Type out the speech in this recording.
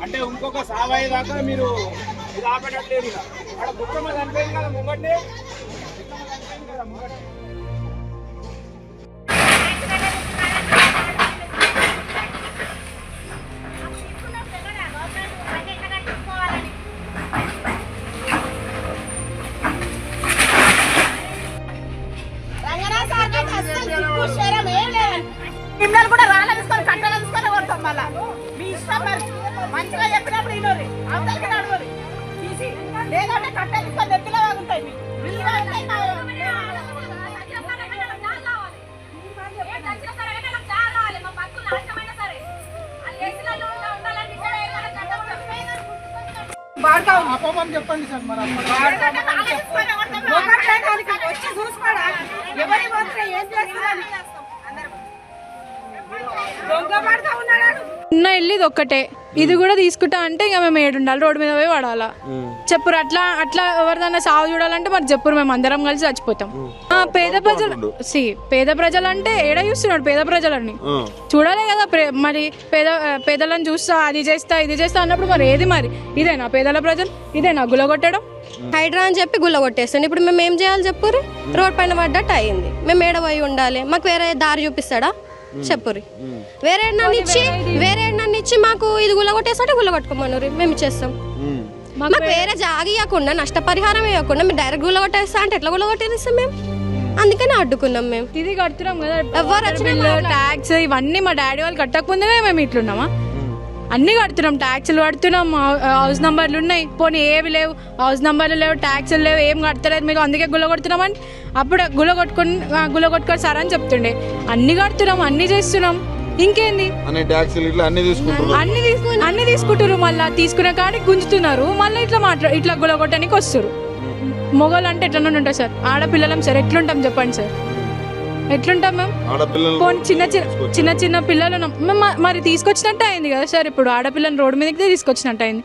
అంటే ఇంకొక సావాయి దాకా మీరు ఇది ఆపేటట్లేదు ఇక. అక్కడ గుట్టమ్మ చనిపోయింది కదా ముంగట్నే? కదా ముంగట్నే? మంచిగా చెప్పినప్పుడు ఇన్నోరి అవతలకి నడవరు తీసి. లేదంటే కట్టెలు తీసుకొని నెత్తిలో ఉంటాయి. మా- అప్పమని చెప్పండి సార్ మరి. వచ్చి చూసుకోడా ఎవరి పోతే ఏం ఉన్న ఇల్లు ఇది ఒక్కటే. ఇది కూడా తీసుకుంటా అంటే ఇక మేము ఏడు ఉండాలి రోడ్డు మీద పోయి పడాలా. చెప్పురు అట్లా అట్లా ఎవరిదైనా సాగు చూడాలంటే మరి చెప్పురు మేము అందరం కలిసి చచ్చిపోతాం. ఆ, పేద ప్రజలు సి పేద ప్రజలు అంటే ఏడ చూస్తున్నాడు పేద ప్రజలని? చూడాలి కదా ప్రే- మరి పేద పేదలను చూస్తా అది చేస్తా ఇది చేస్తా అన్నప్పుడు మరి ఏది మరి? ఇదేనా పేదల ప్రజలు? ఇదేనా గులగొట్టడం? హైడ్రా అని చెప్పి గుల్ల కొట్టేస్తాను ఇప్పుడు మేము ఏం చేయాలి చెప్పుర్రి రోడ్ పైన పడ్డట్టు అయింది. మేము ఏడ పోయి ఉండాలి? మాకు వేరే దారి చూపిస్తాడా చెప్పుర్రి వేరే ఇచ్చి వేరే ఇచ్చి మాకు ఇది గుల్ల కొట్టేస్తాడే గుల్ల కొట్టుకోమన్నారు మేము. ఇచ్చేస్తాం మాకు వేరే జాగి ఇవ్వకుండా నష్టపరిహారం ఇవ్వకుండా మీరు డైరెక్ట్ గుల్ల కొట్టేస్తా అంటే ఎట్లా గుల్ల కొట్టేస్తాం మేము? అందుకని అడ్డుకున్నాం మేము. ఇది కడుతున్నాం కదా. ఎవరు వచ్చినా ట్యాక్స్ ఇవన్నీ మా డాడీ వాళ్ళు కట్టకముందే మేము ఇట్లున్నామా? అన్ని కడుతున్నాం ట్యాక్సులు కడుతున్నాం హౌస్ నంబర్లు ఉన్నాయి. పోనీ ఏవి లేవు హౌస్ నంబర్లు లేవు ట్యాక్సులు లేవు ఏం కడతలేదు మీకు అందుకే గుల్ల కొడుతున్నామని అప్పుడు గుల్ల కొట్టుకుని గుల్ల కొట్టుకొని సార్ అని చెప్తుండే. అన్ని కడుతున్నాం అన్ని చేస్తున్నాం. ఇంకేంది? అన్ని ట్యాక్సీలు ఇట్లా అన్ని తీసుకుంటారు అన్ని తీసుకు అన్ని తీసుకుంటారు మళ్ళీ తీసుకునే కాడికి గుంజుతున్నారు. మళ్ళీ ఇట్లా మాట్లా ఇట్లా గుల్ల కొట్టడానికి వస్తారు. మొగలు అంటే ఎట్లా ఉంటారు సార్? ఆడపిల్లలం సార్ ఎట్లుంటాం చెప్పండి సార్? ఎట్లుంటాం మేము? పోనీ చిన్న చిన్న చిన్న చిన్న పిల్లలు మరి తీసుకొచ్చినట్టు అయింది కదా సార్ ఇప్పుడు? ఆడపిల్లని రోడ్డు మీదకి తీసుకొచ్చినట్టు అయింది.